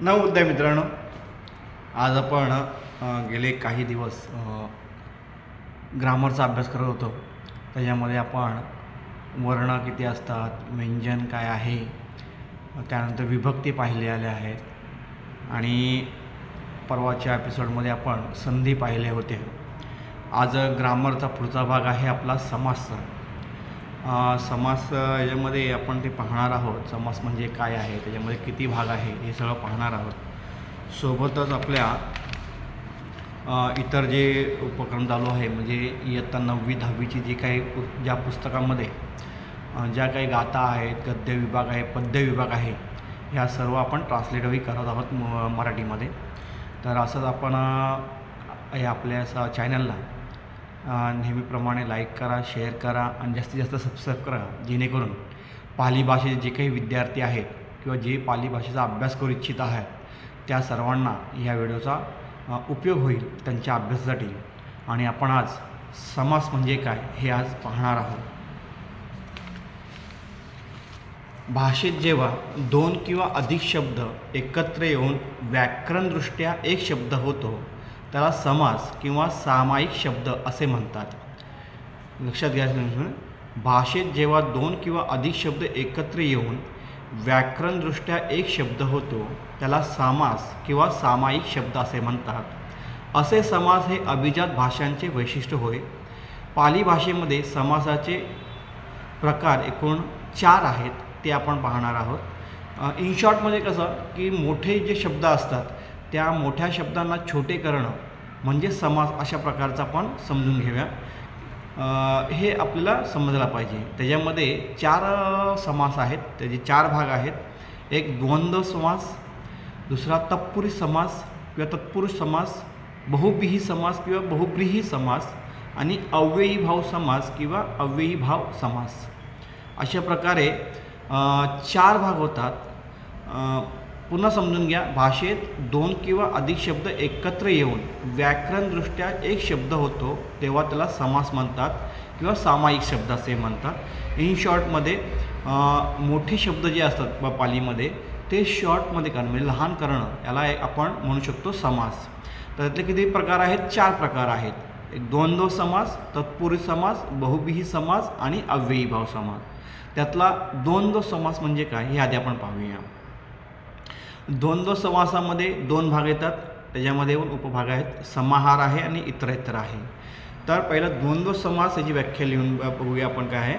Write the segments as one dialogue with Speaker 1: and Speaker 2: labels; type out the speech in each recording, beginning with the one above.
Speaker 1: नवोदय मित्रांनो. आज आपण गेले काही दिवस ग्रामरचा अभ्यास करत होतो. त्याच्यामध्ये आपण वर्ण किती असतात व्यंजन काय आहे त्यानंतर विभक्ती पाहिले आल्या आहेत. आणि परवाच्या एपिसोडमध्ये आपण संधी पाहिले होते. आज ग्रामरचा पुढचा भाग आहे आपला समासचा समास याच्यामध्ये आपण ते पाहणार आहोत. समास म्हणजे काय आहे? त्याच्यामध्ये किती भाग आहे? हे सगळं पाहणार आहोत. सोबतच आपल्या इतर जे उपक्रम चालू आहे म्हणजे इयत्ता नववी दहावीची जी काही पु ज्या पुस्तकामध्ये ज्या काही गाथा आहेत गद्य विभाग आहे पद्य विभाग आहे ह्या सर्व आपण ट्रान्सलेटही करत आहोत म मराठीमध्ये. तर असंच आपण या आपल्या चॅनलला नेहमीप्रमाणे लाईक करा शेअर करा आणि जास्तीत जास्त सबस्क्राईब करा. जेणेकरून पाली भाषेचे जे काही विद्यार्थी आहेत किंवा जे पाली भाषेचा अभ्यास करू इच्छित आहेत त्या सर्वांना ह्या व्हिडिओचा उपयोग होईल त्यांच्या अभ्यासासाठी. आणि आपण आज समास म्हणजे काय हे आज पाहणार आहोत. भाषेत जेव्हा दोन किंवा अधिक शब्द एकत्र येऊन व्याकरणदृष्ट्या एक शब्द होतो त्याला समास किंवा सामायिक शब्द असे म्हणतात. लक्षात घ्यायचं भाषेत जेव्हा दोन किंवा अधिक शब्द एकत्र येऊन व्याकरणदृष्ट्या एक शब्द होतो त्याला समास किंवा सामायिक शब्द असे म्हणतात. असे समास हे अभिजात भाषांचे वैशिष्ट्य होय. पाली भाषेमध्ये समासाचे प्रकार एकूण चार आहेत ते आपण पाहणार आहोत. इन शॉर्टमध्ये कसं की मोठे जे शब्द असतात त्या मोठ्या शब्दांना छोटे करणं म्हणजे समास अशा प्रकारचा आपण समजून घेऊया. हे आपल्याला समजला पाहिजे. त्याच्यामध्ये चार समास आहेत. त्याचे चार भाग आहेत. एक द्वंद्व समास दुसरा तत्पुरुष समास किंवा तत्पुरुष समास बहुब्रीही समास किंवा बहुब्रीही समास आणि अव्ययी भाव समास किंवा अव्ययी भाव समास. अशा प्रकारे चार भाग होतात. पुन्हा समजून घ्या. भाषेत दोन किंवा अधिक शब्द एकत्र येऊन व्याकरणदृष्ट्या एक शब्द होतो तेव्हा त्याला समास म्हणतात किंवा सामायिक शब्द असे म्हणतात. इन शॉर्टमध्ये मोठे शब्द जे असतात प पालीमध्ये ते शॉर्टमध्ये करणं म्हणजे लहान करणं याला एक आपण म्हणू शकतो समास. तर त्यातले किती प्रकार आहेत? चार प्रकार आहेत. एक द्वंद्व समास तत्पुरुष समास बहुबिही समास आणि अव्ययीभाव समास. त्यातला द्वंद्व समास म्हणजे काय? हे आधी आपण पाहूया. द्वंद्व समासामध्ये दोन भाग येतात. त्याच्यामध्ये पण उपभाग आहेत. समाहार आहे आणि इतरेतर आहे. तर पहिलं द्वंद्व समास याची व्याख्या लिहून बघूया आपण काय आहे.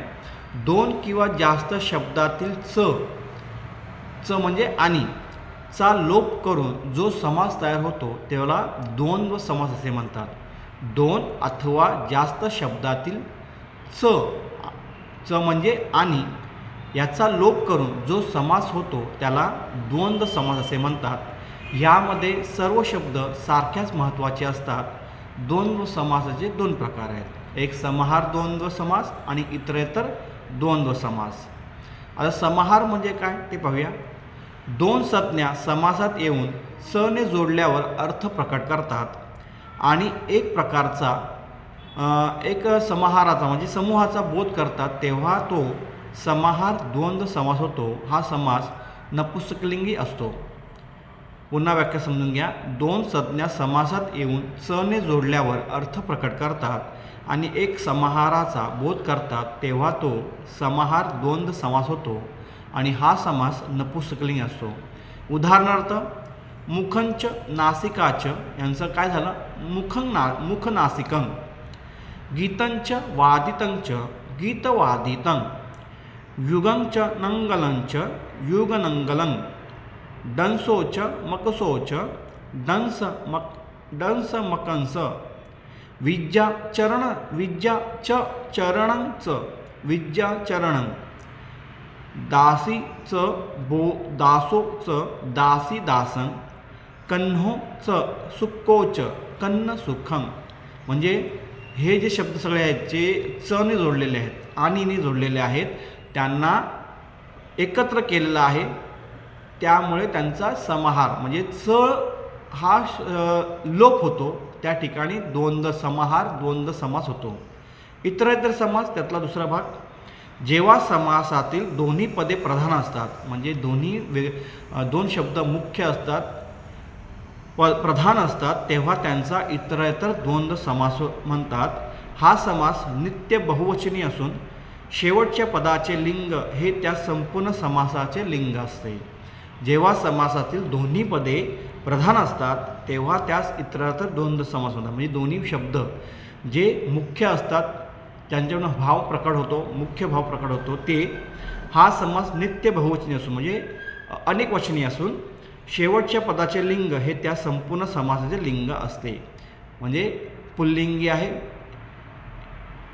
Speaker 1: दोन किंवा जास्त शब्दातील च च म्हणजे आणि. चा लोप करून जो समास तयार होतो त्याला द्वंद्व समास असे म्हणतात. दोन अथवा जास्त शब्दातील च च म्हणजे आणि. याचा लोप करून जो समास होतो त्याला द्वंद्व समास असे म्हणतात. यामध्ये सर्व शब्द सारख्याच महत्त्वाचे असतात. द्वंद्व समासाचे दोन प्रकार आहेत. एक समाहार द्वंद्व समास आणि इतरेतर द्वंद्व समास. आता समाहार म्हणजे काय ते पाहूया. दोन संज्ञा समासात येऊन सने जोडल्यावर अर्थ प्रकट करतात. आणि एक प्रकारचा एक समाहाराचा म्हणजे समूहाचा बोध करतात तेव्हा तो समाहार द्वंद्व समास होतो हा समास नपुसकलिंगी असतो. पुन्हा व्याख्या समजून घ्या. दोन संज्ञा समासात येऊन चने जोडल्यावर अर्थ प्रकट करतात आणि एक समाहाराचा बोध करतात तेव्हा तो समाहार द्वंद्व समास होतो आणि हा समास नपुसकलिंग असतो. उदाहरणार्थ मुखंच नासिकाच यांचं काय झालं? मुखं ना मुखनासिकं. गीतंच वादितंच गीतवादितं. युगंच नंगलंच युगनंगलं डंसोच मकसोच डंस मक डंस मकंस विद्याचरण विद्या च चरणंच दासी च बो दासो च दासी दासन च सुकोच कन्न सुखं. म्हणजे हे जे शब्द सगळे आहेत जे चने जोडलेले आहेत आणि जोडलेले आहेत त्यांना एकत्र केलेलं आहे. त्यामुळे त्यांचा समाहार म्हणजे च हा श- लोप होतो. त्या ठिकाणी द्वंद्व समाहार द्वंद्व समास होतो. इतर इतर समास त्यातला दुसरा भाग जेव्हा समासातील दोन्ही पदे प्रधान असतात म्हणजे दोन्ही वे दोन शब्द मुख्य असतात प प्रधान असतात तेव्हा त्यांचा इतरेतर द्वंद्व समास म्हणतात. हा समास नित्य बहुवचनी असून शेवटच्या पदाचे लिंग हे त्या संपूर्ण समासाचे लिंग असते. जेव्हा समासातील दोन्ही पदे प्रधान असतात तेव्हा त्यास इतरातर द्वंद्व समास म्हणतात. म्हणजे दोन्ही शब्द जे मुख्य असतात त्यांच्याकडून भाव प्रकट होतो मुख्य भाव प्रकट होतो ते हा समास नित्य बहुवचनी असून म्हणजे अनेक वचनी असून शेवटच्या पदाचे लिंग हे त्या संपूर्ण समासाचे लिंग असते. म्हणजे पुल्लिंगी आहे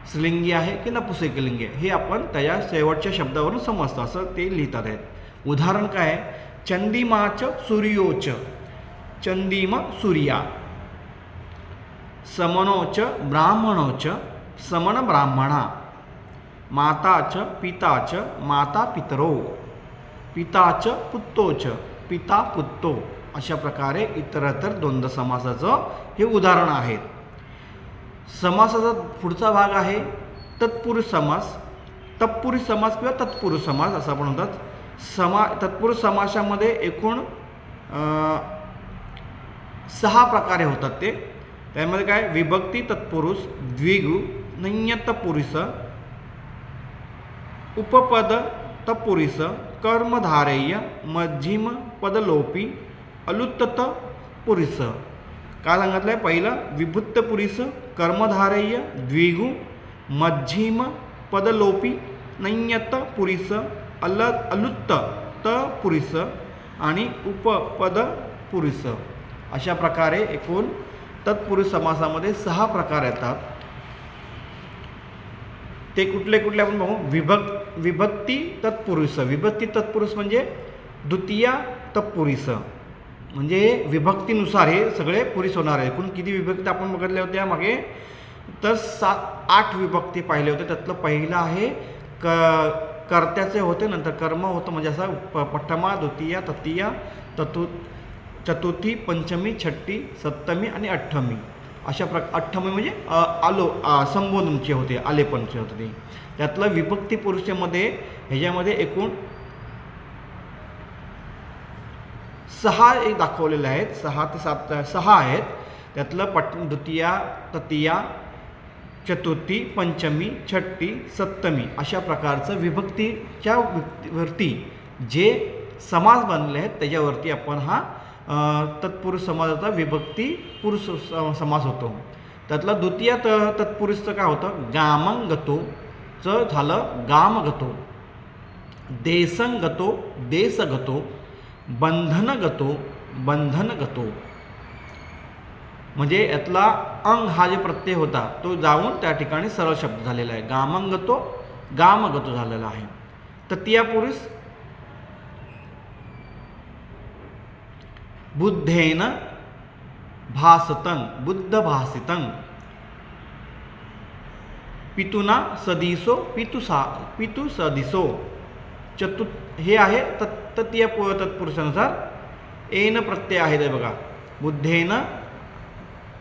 Speaker 1: स्त्रीलिंगी आहे की नपुसकलिंगी आहे हे आपण त्याच्या शेवटच्या शब्दावरून समजतो. असं ते लिहितात आहेत. उदाहरण काय आहे? चंदिमाच सूर्योच. चंदिम सूर्या. समनोच ब्राह्मणोच. समन ब्राह्मणा. माताच पिताच. माता पितरो. पिताच पुत्तोच. पिता पुत्तो. अशा प्रकारे इतरतर द्वंद्व समासाचं हे उदाहरण आहेत. समासाचा पुढचा भाग आहे तत्पुरुष समास. तत्पुरुष समास किंवा तत्पुरुष समास असं आपण म्हणतात. समा तत्पुरुष समासामध्ये एकूण सहा प्रकारे होतात ते. त्यामध्ये काय? विभक्ती तत्पुरुष द्विगु नय्यत पुरुष उपपद तत्पुरुष कर्मधारेय मध्यम पदलोपी अलुत्तत पुरुष. काय सांगितलं आहे पहिलं विभुत्तपुरीस कर्मधारेय द्विगु मध्यम पदलोपी नय्यत पुरुष अल अलुत्त त पुरुष आणि उपपद पुरुष अशा प्रकारे एकूण तत्पुरुष समासामध्ये सहा प्रकार येतात. ते कुठले कुठले आपण बघू? विभक् विभक्ती तत्पुरुष. विभक्ती तत्पुरुष म्हणजे द्वितीया तत्पुरुष. म्हणजे विभक्तीनुसार हे सगळे पुरीस होणार आहे एकूण किती विभक्ती आपण बघितल्या होत्या मागे? तर सात आठ विभक्ती पाहिले होते. त्यातलं पहिलं आहे क कर्त्याचे होते नंतर कर्म होतं म्हणजे असं प पठ्ठमा द्वितीया तृतीय ततु चतुर्थी पंचमी छट्टी सप्तमी आणि अठ्ठमी. अशा प्र अठ्ठमी म्हणजे आलो संबोधनचे होते आलेपणचे होते ते. त्यातलं विभक्ती पुरुषामध्ये ह्याच्यामध्ये एकूण सहा एक दाखवलेले आहेत. सहा ते सात सहा आहेत. त्यातलं पट द्वितीया तृतीया चतुर्थी पंचमी छट्टी सप्तमी अशा प्रकारचं विभक्तीच्या वरती जे समाज बनले आहेत त्याच्यावरती आपण हा तत्पुरुष समाजाचा विभक्ती पुरुष स- समास होतो. त्यातला द्वितीय त तत्पुरुषचं काय होतं? गामंगतोचं झालं गामगतो. देसंगतो देसगतो बंधनगतो बंधनगतो. म्हणजे यातला अंग हा जे प्रत्यय होता तो जाऊन त्या ठिकाणी सरळ शब्द झालेला आहे. गामंगतो गामगतो झालेला आहे. तृतीया पुरुष बुद्धेन भासतं बुद्ध भासितं पितुना सदिसो पितुसा पितु सदिसो. चतु हे आहे तत् तृतीय पु तत्पुरुषानुसार. एन प्रत्यय आहे ते बघा. बुद्धेन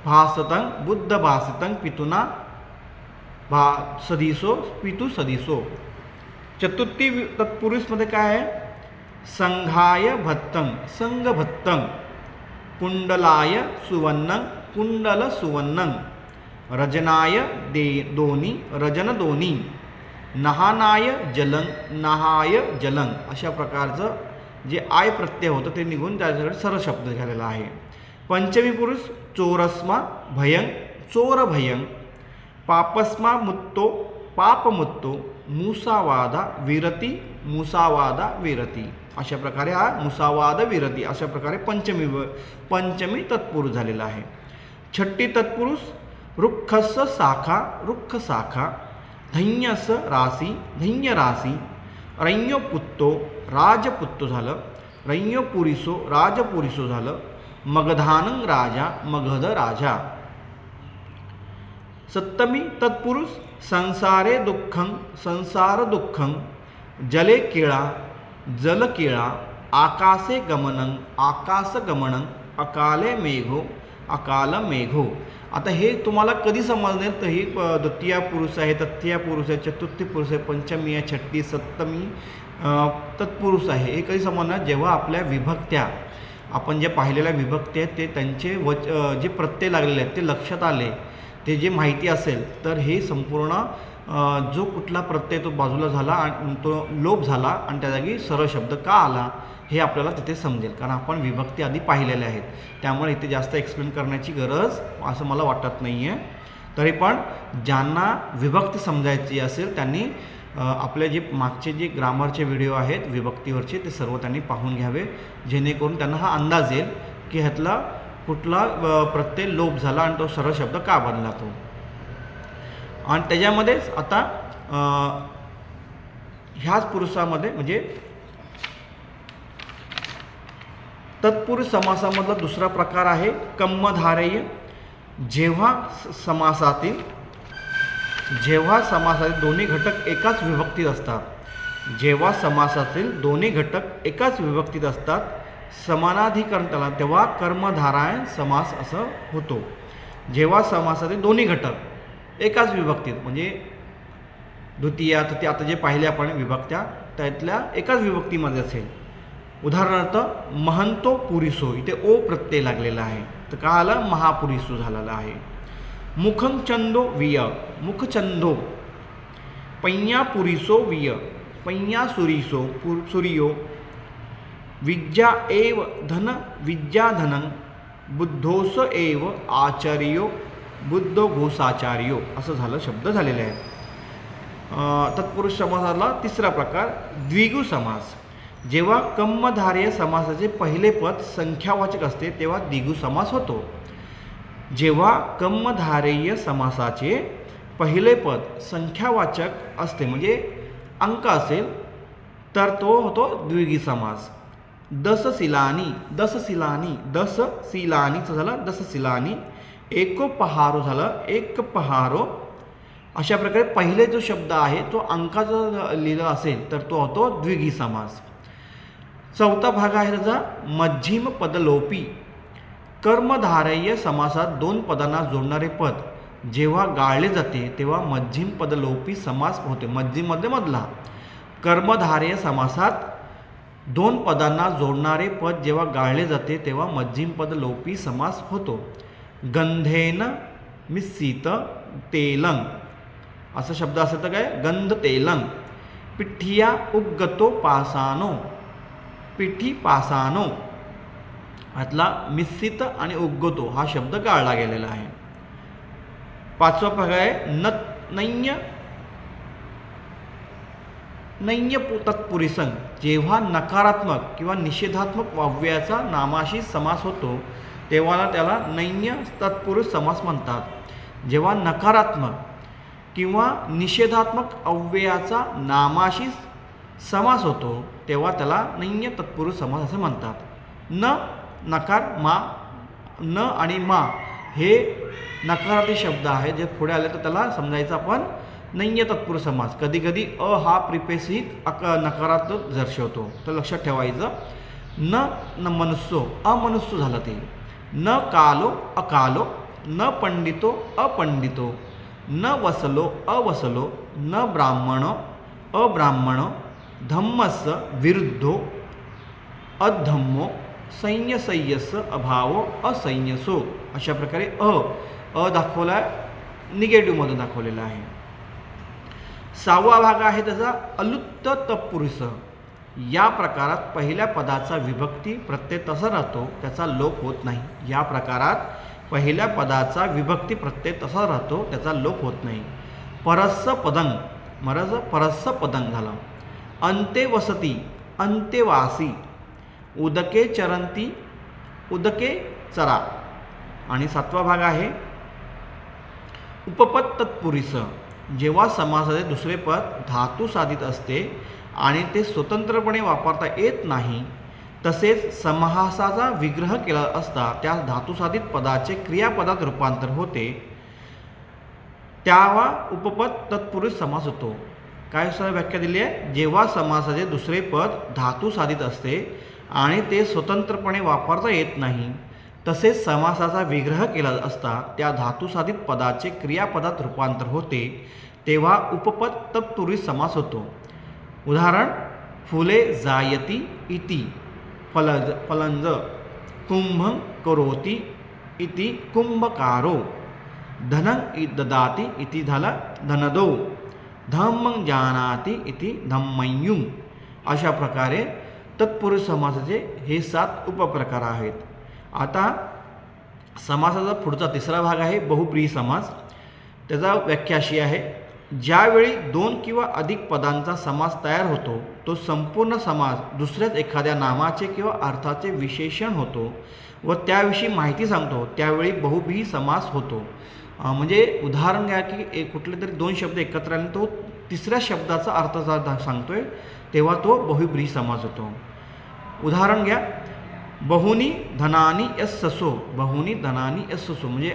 Speaker 1: भासतं बुद्ध भासतंग पितुना भा सदिसो पितु सदिसो. चतुर्थी वि- तत्पुरुषमध्ये काय आहे? संघाय भत्तंग संघ भत्तंग. कुंडलाय सुवन्नं कुंडल सुवन्नंग रजनाय दे दोनी रजन दोनी. नहानाय जलं नहाय जलंग अशा प्रकारचं जे आय प्रत्यय होतं ते निघून त्याच्याकडे सरळ शब्द झालेला आहे. पंचमी पुरुष चोरस्मा भयंग चोर भयंग पापस्मा मुत्तो पापमुत्तो मुसावादा विरती मुसावादा विरती. अशा प्रकारे हा मुसावाद विरती अशा प्रकारे पंचमी व पंचमी तत्पुरुष झालेला आहे. छट्टी तत्पुरुष रुखस शाखा रुक्ख शाखा धैन्यस रासी धैन्य रासी रैन्योपुत्तो राजपुत्तो झालं। रैन्यो राजपुरीसो राजपुरिसो झालं। मगधानं राजा मगध राजा। सप्तमी तत्पुरुष संसारे दुःखं संसार दुःखं। जले केळा जल केळा आकाशे गमनं आकाश गमनं अकाले मेघो अकाल मेघो। आता हे तुम्हाला कधी समजणार तर ही द्वितीया पुरुष आहे तृतीया पुरुष आहे चतुर्थी पुरुष आहे पंचमी आहे छठी सप्तमी तत्पुरुष आहे. हे कधी समजणार जेव्हा आपल्या विभक्त्या आपण जे पाहिलेल्या विभक्त्या आहेत ते त्यांचे वच जे प्रत्यय लागलेले आहेत ते लक्षात आले ते जे माहिती असेल तर हे संपूर्ण जो कुठला प्रत्यय तो बाजूला झाला आणि तो लोप झाला आणि त्या जागी सरळ शब्द का आला? हे आपल्याला तिथे समजेल. कारण आपण विभक्ती आधी पाहिलेल्या आहेत. त्यामुळे इथे जास्त एक्सप्लेन करण्याची गरज असं मला वाटत नाही आहे तरी पण ज्यांना विभक्ती समजायची असेल त्यांनी आपले जे मागचे जे ग्रामरचे व्हिडिओ आहेत विभक्तीवरचे ते सर्व त्यांनी पाहून घ्यावे. जेणेकरून त्यांना हा अंदाज येईल की ह्यातला कुठला प्रत्यय लोप झाला आणि तो सरळ शब्द का बनला तो. आणि त्याच्यामध्येच आता ह्याच पुरुषामध्ये म्हणजे तत्पुरुष समासामधला दुसरा प्रकार आहे कम्मधारेय. जेव्हा स- समासातील जेव्हा समासातील दोन्ही घटक एकाच विभक्तीत असतात जेव्हा समासातील दोन्ही घटक एकाच विभक्तीत असतात समानाधिकरण त्याला तेव्हा कर्मधारायण समास असं होतो. जेव्हा समासातील दोन्ही घटक एकाच विभक्तीत म्हणजे द्वितीया तृतीय आता जे पाहिले आपण विभक्त्या त्यातल्या एकाच विभक्तीमध्ये असेल. उदाहरणार्थ महंतो पुरिसो इथे ओ प्रत्यय लागलेला आहे. तर का आलं महापुरिसो झालेला आहे. मुखं चंदो विय मुखचंदो पैया पुरिसो विय पैया सुरिसो पुर सुरियो विद्या एव धन विद्याधन बुद्धोस एव आचार्यो बुद्ध घोषाचार्यो असं झालं शब्द झालेले आहे तत्पुरुष समासाला तिसरा प्रकार द्विगु समास. जेव्हा कम्मधार्य समासाचे पहिले पद संख्यावाचक असते तेव्हा द्विगु समास होतो. जेव्हा कम्मधारेय समासाचे पहिले पद संख्यावाचक असते म्हणजे अंक असेल तर तो होतो द्विगी समास. दसशिलानी दसशिलानी दस शिलानीचं झालं दसशिलानी एको पहारो झालं एक पहारो अशा प्रकारे पहिले जो शब्द आहे तो अंकाचा लिहिला असेल तर तो होतो द्विगी समास. चौथा भाग आहे त्याचा मध्यम पदलोपी. कर्मधारय समासात दोन पदांना जोडणारे पद. जेव्हा गाळले जाते तेव्हा मध्यम पदलोपी समास होते. मध्यममध्ये मधला. कर्मधारय समासात दोन पदांना जोडणारे पद जेव्हा गाळले जाते तेव्हा मध्यम पदलोपी समास होतो. गंधेन मिश्रित तेलंग. असा शब्द असेल तर काय? गंध तेलंग पिठ्ठिया उगतो पासानो. पिठी पासानो. यातला मिस्सित आणि उगतो हा शब्द गाळला गेलेला आहे. पाचवा भाग आहे नत नैन्य नैन्य पु- जेव्हा नकारात्मक किंवा निषेधात्मक वाव्याचा नामाशी समास होतो तेव्हा त्याला नैन्य तत्पुरुष समास म्हणतात. जेव्हा नकारात्मक किंवा निषेधात्मक अव्ययाचा नामाशी समास होतो तेव्हा त्याला नैन्य तत्पुरुष समास असे म्हणतात. न नकार मा न आणि मा हे नकारार्थी शब्द आहे जे पुढे आले तर त्याला समजायचं आपण नैन्य तत्पुरुष समास. कधीकधी अ हा प्रिपेसित अक नकारात्मक दर्शवतो. तर लक्षात ठेवायचं न न मनुष्यो अमनुष्य झालं ते. न कालो अकालो न पंडितो अपंडितो. न वसलो अवसलो न ब्राह्मण अब्राह्मण धम्मस विरुद्धो अधम्मो सैन्यसय्यस अभाव असैन्यसो. अशा प्रकारे अ अ दाखवला निगेटिव्हमधून दाखवलेला आहे. सहावा भाग आहे त्याचा अलुत्त तत्पुरुष. या प्रकारात पहिल्या पदाचा विभक्ती प्रत्यय तसा राहतो त्याचा लोप होत नाही. या प्रकारात पहिल्या पदाचा विभक्ती प्रत्यय तसा राहतो त्याचा लोप होत नाही. परस्स पदंग मरज परस्स पदंग झाला. अंते वसती अंतेवासी उदके चरंती उदके चरा। आणि सातवा भाग आहे उपपद तत्पुरीस। जेव्हा समासाचे दुसरे पद धातू साधित असते आणि ते स्वतंत्रपणे वापरता येत नाही तसेच समाहासाचा विग्रह केला असता त्या धातुसाधित पदाचे क्रियापदात रूपांतर होते त्यावा उपपद तत्पुरुष समास होतो. काय व्याख्या दिली आहे? जेव्हा समासाचे दुसरे पद धातू साधित असते आणि ते स्वतंत्रपणे वापरता येत नाही तसेच समासाचा विग्रह केला असता त्या धातुसाधित पदाचे क्रियापदात रूपांतर होते तेव्हा उपपद तत्पुरुष समास होतो. उदाहरण फुले जायती इति फलज फलंज कुंभ करोती इति कुंभकारो धनं इ- ददाती इति झाला धनदो. धम्मं जानाती इति धम्मयुंग अशा प्रकारे तत्पुरुष समासाचे हे सात उपप्रकार आहेत. आता समासाचा पुढचा तिसरा भाग आहे बहुप्रिय समास त्याचा व्याख्या अशी आहे ज्यावेळी दोन किंवा अधिक पदांचा समास तयार होतो तो संपूर्ण समास दुसऱ्याच एखाद्या नामाचे किंवा अर्थाचे विशेषण होतो व त्याविषयी माहिती सांगतो त्यावेळी बहुब्रीही समास होतो. म्हणजे उदाहरण घ्या की एक कुठले तरी दोन शब्द एकत्र आले तो तिसऱ्या शब्दाचा अर्थ सांगतो सांगतोय तेव्हा तो बहुब्री समाज होतो. उदाहरण घ्या बहुनी धनानी यस ससो बहुनी धनानी यस ससो म्हणजे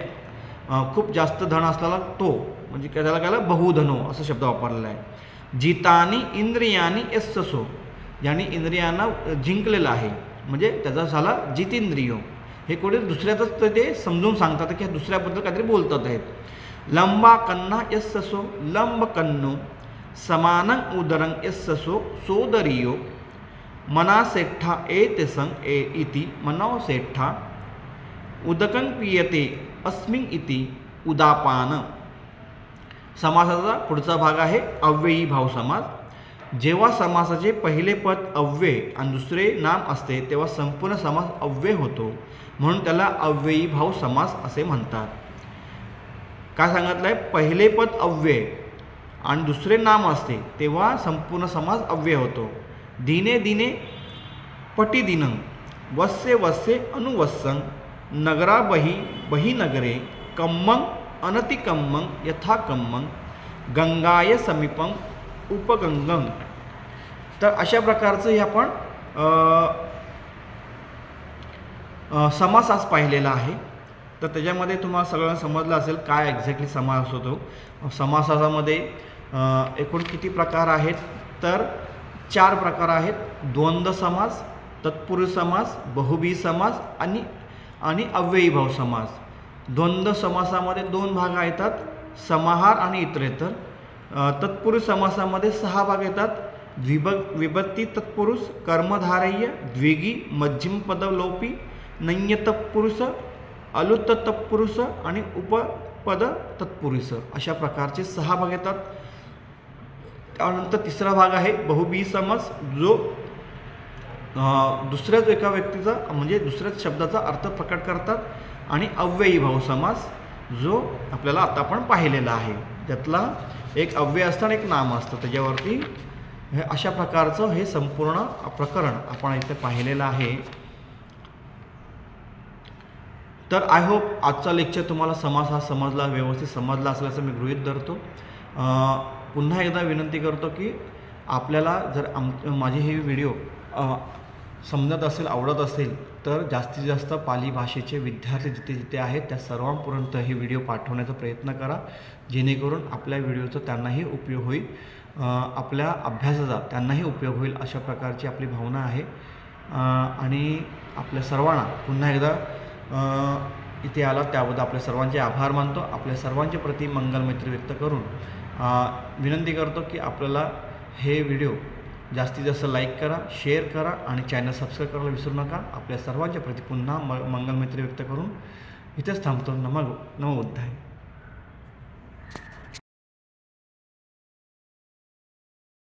Speaker 1: खूप जास्त धन असलेला तो म्हणजे काय त्याला कायला बहुधनो असा शब्द वापरलेला आहे. जितानी इंद्रियानी यस ससो ज्यांनी इंद्रियांना जिंकलेलं आहे म्हणजे त्याचा झाला जितेंद्रियो. हे कोणी दुसऱ्यातच ते- ते समजून सांगतात की दुसऱ्याबद्दल काहीतरी बोलतात आहेत. लंबा कन्ना यस ससो लंब कन्नो समानं उदरंग यस ससो सोदरियो मनासेठ्ठा एतेसं ए इति मनोसेठ्ठा उदकं पियते अस्मिन् इति उदापान. समासाचा पुढचा भाग आहे अव्ययी भाव समास. जेव्हा समासाचे पहिले पद अव्यय आणि दुसरे नाम असते तेव्हा संपूर्ण समास अव्यय होतो. म्हणून त्याला अव्ययी भाव समास असे म्हणतात. काय सांगितलं आहे पहिले पद अव्यय आणि दुसरे नाम असते तेव्हा संपूर्ण समास अव्यय होतो. दिने दिने पटी दिनं वस्से वस्से अनुवस्सं नगरा बही बही नगरे कम्मंग अनतिकम्मंग यथा कम्मंग गंगाय समीपम उपगंगंग तर अशा प्रकारचं हे आपण समास आज पाहिलेला आहे. तर त्याच्यामध्ये तुम्हाला सगळ्यांना समजलं असेल काय एक्झॅक्टली समास होतो. समासामध्ये एकूण किती प्रकार आहेत? तर चार प्रकार आहेत. द्वंद्व समास तत्पुरुष समास बहुबी समास आणि आणि अव्ययी भाव समास. द्वंद्व समासामध्ये दोन भाग येतात समाहार आणि इतरेतर. तत्पुरुष समासामध्ये सहा भाग येतात. द्विभ विभक्ती तत्पुरुष कर्मधारय्य द्विगी मध्यम पदलोपी नय्य तत्पुरुष अलुत्त तत्पुरुष आणि उपपद तत्पुरुष अशा प्रकारचे सहा भाग येतात. त्यानंतर तिसरा भाग आहे बहुबी समास जो दुसऱ्याच एका व्यक्तीचा म्हणजे दुसऱ्याच शब्दाचा अर्थ प्रकट करतात. आणि अव्ययी भाऊ समास जो आपल्याला आता आपण पाहिलेला आहे. त्यातला एक अव्यय असतं आणि एक नाम असतं. त्याच्यावरती हे अशा प्रकारचं हे संपूर्ण प्रकरण आपण इथे पाहिलेलं आहे. तर आय होप आजचा लेक्चर तुम्हाला समाज हा समजला व्यवस्थित समजला असल्याचं मी गृहित धरतो. पुन्हा एकदा विनंती करतो की आपल्याला जर आम माझे हे व्हिडिओ समजत असेल आवडत असेल तर जास्तीत जास्त पाली भाषेचे विद्यार्थी जिथे जिथे आहेत त्या सर्वांपर्यंत हे व्हिडिओ पाठवण्याचा प्रयत्न करा. जेणेकरून आपल्या व्हिडिओचा त्यांनाही उपयोग होईल. आपल्या अभ्यासाचा त्यांनाही उपयोग होईल अशा प्रकारची आपली भावना आहे. आणि आपल्या सर्वांना पुन्हा एकदा इथे आला त्याबद्दल आपल्या सर्वांचे आभार मानतो. आपल्या सर्वांचे प्रति मंगलमैत्री व्यक्त करून विनंती करतो की आपल्याला हे व्हिडिओ जास्तीत जास्त लाईक करा शेअर करा आणि चॅनल सबस्क्राईब करायला विसरू नका. आपल्या सर्वांच्या प्रती पुन्हा म मंगलमैत्री व्यक्त करून इथेच थांबतो. नमग नमोद्धाय